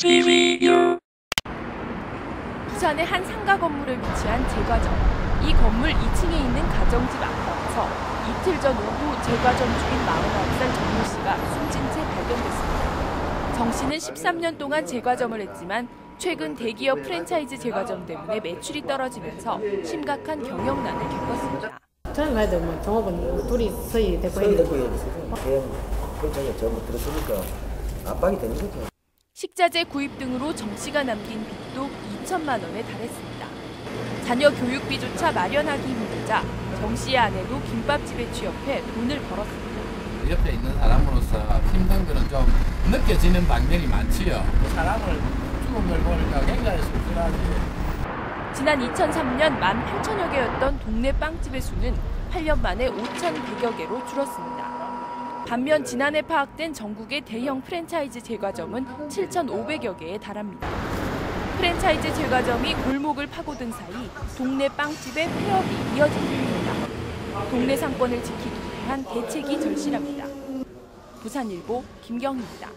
TVU 부산의 한 상가 건물에 위치한 제과점. 이 건물 2층에 있는 가정집 아파트에서 이틀 전 오후 제과점 주인 49살 정모 씨가 숨진 채 발견됐습니다. 정 씨는 13년 동안 제과점을 했지만 최근 대기업 프랜차이즈 제과점 때문에 매출이 떨어지면서 심각한 경영난을 겪었습니다. 저는 말도 뭐 종업은 둘이 서희 했는데 대표에 있어서 대형 폴장에 전부 들어서니까 압박이 되는 거죠. 식자재 구입 등으로 정 씨가 남긴 빚도 2천만 원에 달했습니다. 자녀 교육비조차 마련하기 힘들자 정 씨의 아내도 김밥집에 취업해 돈을 벌었습니다. 옆에 있는 사람으로서 힘든 거는 좀 느껴지는 방면이 많지요. 사람을 죽음을 보니까 굉장히 씁쓸하지. 지난 2003년 18,000여 개였던 동네 빵집의 수는 8년 만에 5,100여 개로 줄었습니다. 반면 지난해 파악된 전국의 대형 프랜차이즈 제과점은 7,500여 개에 달합니다. 프랜차이즈 제과점이 골목을 파고든 사이 동네 빵집의 폐업이 이어지고 있습니다. 동네 상권을 지키기 위한 대책이 절실합니다. 부산일보 김경희입니다.